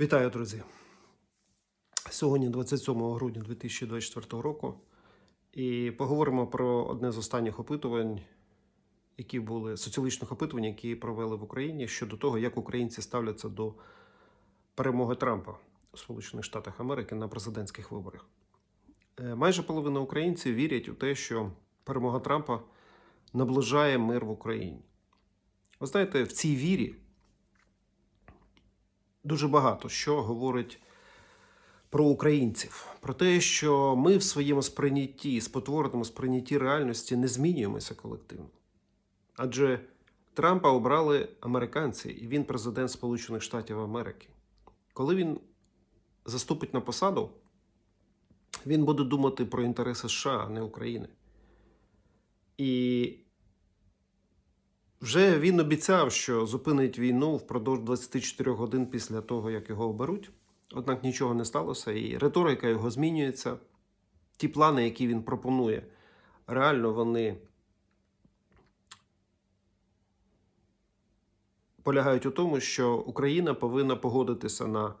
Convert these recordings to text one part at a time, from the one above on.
Вітаю, друзі! Сьогодні 27 грудня 2024 року, і поговоримо про одне з останніх опитувань, які були соціологічних опитувань, які провели в Україні щодо того, як українці ставляться до перемоги Трампа у Сполучених Штатах Америки на президентських виборах. Е, Майже половина українців вірять у те, що перемога Трампа наближає мир в Україні. Ви знаєте, в цій вірі дуже багато що говорить про українців, про те, що ми в своєму сприйнятті, спотвореному сприйнятті реальності не змінюємося колективно. Адже Трампа обрали американці, і він президент Сполучених Штатів Америки. Коли він заступить на посаду, він буде думати про інтереси США, а не України. І вже він обіцяв, що зупинить війну впродовж 24 годин після того, як його оберуть. Однак нічого не сталося, і риторика його змінюється. Ті плани, які він пропонує, реально вони полягають у тому, що Україна повинна погодитися на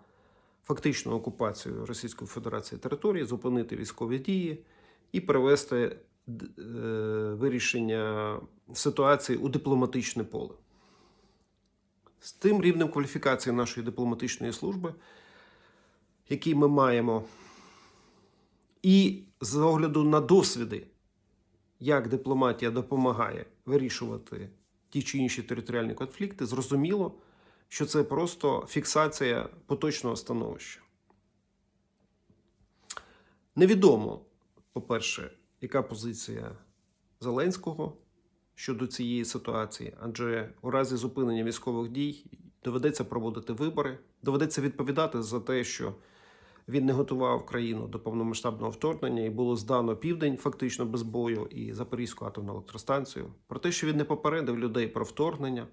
фактичну окупацію Російської Федерації території, зупинити військові дії і привести вирішення ситуації у дипломатичне поле. З тим рівнем кваліфікації нашої дипломатичної служби, який ми маємо, і з огляду на досвіди, як дипломатія допомагає вирішувати ті чи інші територіальні конфлікти, зрозуміло, що це просто фіксація поточного становища. Невідомо, по-перше, яка позиція Зеленського щодо цієї ситуації, адже у разі зупинення військових дій доведеться проводити вибори, доведеться відповідати за те, що він не готував країну до повномасштабного вторгнення, і було здано південь фактично без бою і Запорізьку атомну електростанцію. Про те, що він не попередив людей про вторгнення,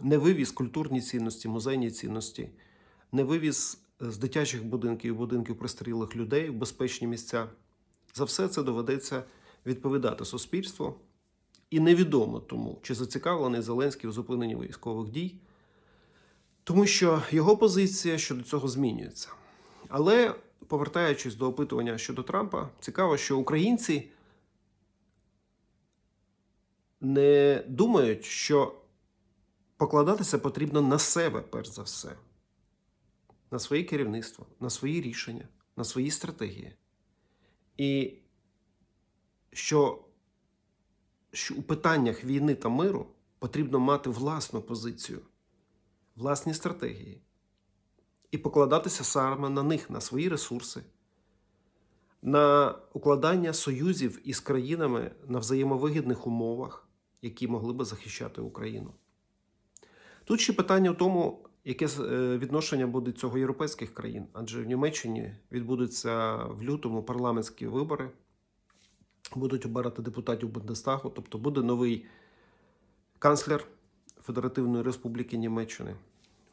не вивіз культурні цінності, музейні цінності, не вивіз з дитячих будинків будинків пристарілих людей в безпечні місця. За все це доведеться відповідати суспільству. І невідомо тому, чи зацікавлений Зеленський у зупиненні військових дій, тому що його позиція щодо цього змінюється. Але повертаючись до опитування щодо Трампа, цікаво, що українці не думають, що покладатися потрібно на себе, перш за все, на своє керівництво, на свої рішення, на свої стратегії. І що, що у питаннях війни та миру потрібно мати власну позицію, власні стратегії і покладатися саме на них, на свої ресурси, на укладання союзів із країнами на взаємовигідних умовах, які могли би захищати Україну. Тут ще питання в тому, яке е, відношення буде цього європейських країн, адже в Німеччині відбудуться в лютому парламентські вибори, будуть обирати депутатів Бундестагу, тобто буде новий канцлер Федеративної Республіки Німеччини.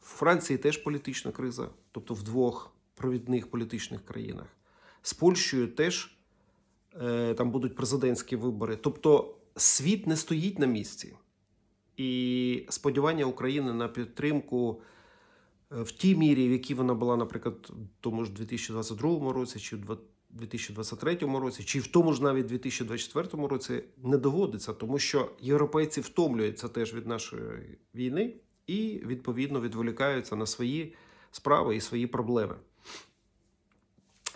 В Франції теж політична криза, тобто в двох провідних політичних країнах. З Польщею теж е, там будуть президентські вибори. Тобто світ не стоїть на місці. І сподівання України на підтримку в тій мірі, в якій вона була, наприклад, в тому ж 2022 році, чи в 2023 році, чи в тому ж навіть 2024 році, не доводиться, тому що європейці втомлюються теж від нашої війни і відповідно відволікаються на свої справи і свої проблеми.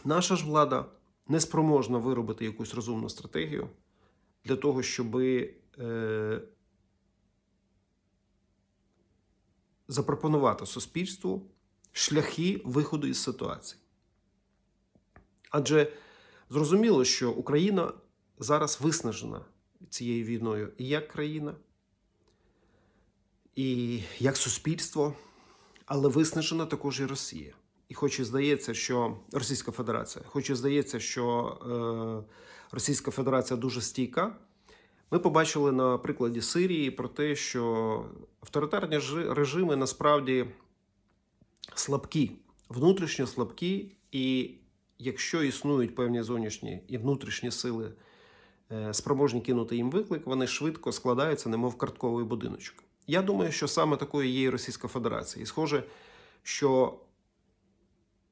Наша ж влада не спроможна виробити якусь розумну стратегію для того, щоб е, запропонувати суспільству шляхи виходу із ситуації. Адже зрозуміло, що Україна зараз виснажена цією війною і як країна, і як суспільство, але виснажена також і Росія. І хоч і здається, що Російська Федерація, хоч і здається, що е, Російська Федерація дуже стійка, ми побачили на прикладі Сирії про те, що авторитарні режими насправді слабкі, внутрішньо слабкі, і якщо існують певні зовнішні і внутрішні сили, е, спроможні кинути їм виклик, вони швидко складаються, немов картковий будиночок. Я думаю, що саме такою є і Російська Федерація. І схоже, що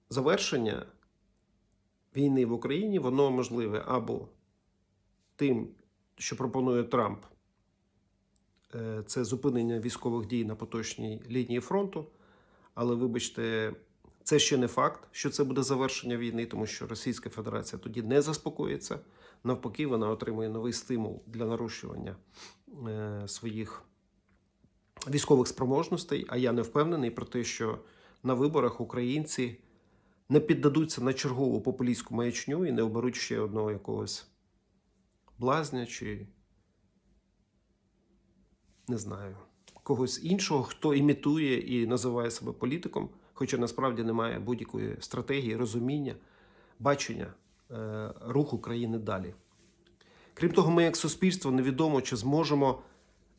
завершення війни в Україні воно можливе або тим, що пропонує Трамп, е, це зупинення військових дій на поточній лінії фронту. Але вибачте, це ще не факт, що це буде завершення війни, тому що Російська Федерація тоді не заспокоїться. Навпаки, вона отримує новий стимул для нарощування е, своїх військових спроможностей. А я не впевнений про те, що на виборах українці не піддадуться на чергову популістську маячню і не оберуть ще одного якогось блазня чи не знаю, когось іншого, хто імітує і називає себе політиком, хоча насправді немає будь-якої стратегії, розуміння, бачення е, руху країни далі. Крім того, ми як суспільство невідомо, чи зможемо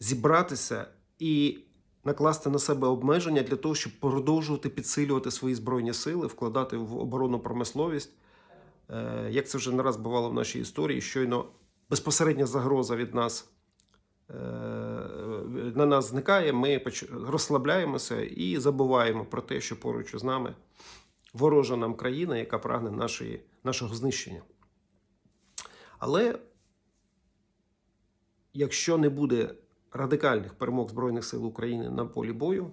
зібратися і накласти на себе обмеження для того, щоб продовжувати підсилювати свої збройні сили, вкладати в оборонну промисловість. Е, Як це вже не раз бувало в нашій історії, щойно безпосередня загроза від нас е, на нас зникає, ми розслабляємося і забуваємо про те, що поруч із нами ворожа нам країна, яка прагне нашої, нашого знищення. Але якщо не буде радикальних перемог Збройних сил України на полі бою,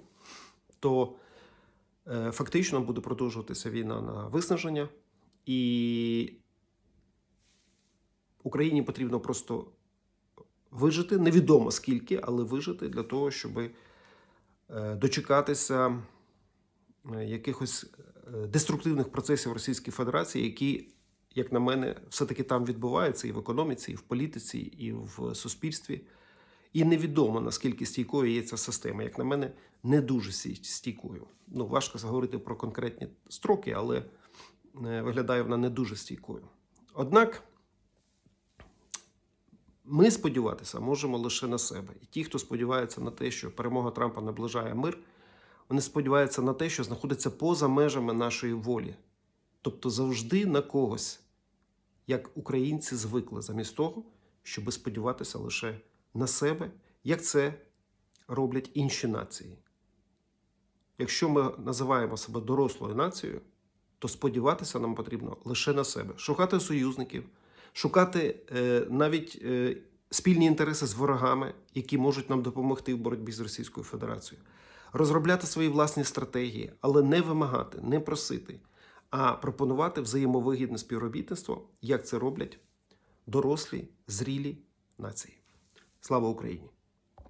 то е, фактично буде продовжуватися війна на виснаження, і Україні потрібно просто вижити, невідомо скільки, але вижити для того, щоб е, дочекатися е, якихось е, деструктивних процесів Російської Федерації, які, як на мене, все-таки там відбуваються і в економіці, і в політиці, і в суспільстві. І невідомо наскільки стійкою є ця система. Як на мене, не дуже стійкою. Ну, важко говорити про конкретні строки, але виглядає вона не дуже стійкою. Однак ми сподіватися можемо лише на себе. І ті, хто сподівається на те, що перемога Трампа наближає мир, вони сподіваються на те, що знаходиться поза межами нашої волі. Тобто завжди на когось, як українці звикли, замість того, щоб сподіватися лише на себе, як це роблять інші нації. Якщо ми називаємо себе дорослою нацією, то сподіватися нам потрібно лише на себе, шукати союзників, шукати е, навіть е, спільні інтереси з ворогами, які можуть нам допомогти в боротьбі з Російською Федерацією, розробляти свої власні стратегії, але не вимагати, не просити, а пропонувати взаємовигідне співробітництво, як це роблять дорослі, зрілі нації. Слава Україні!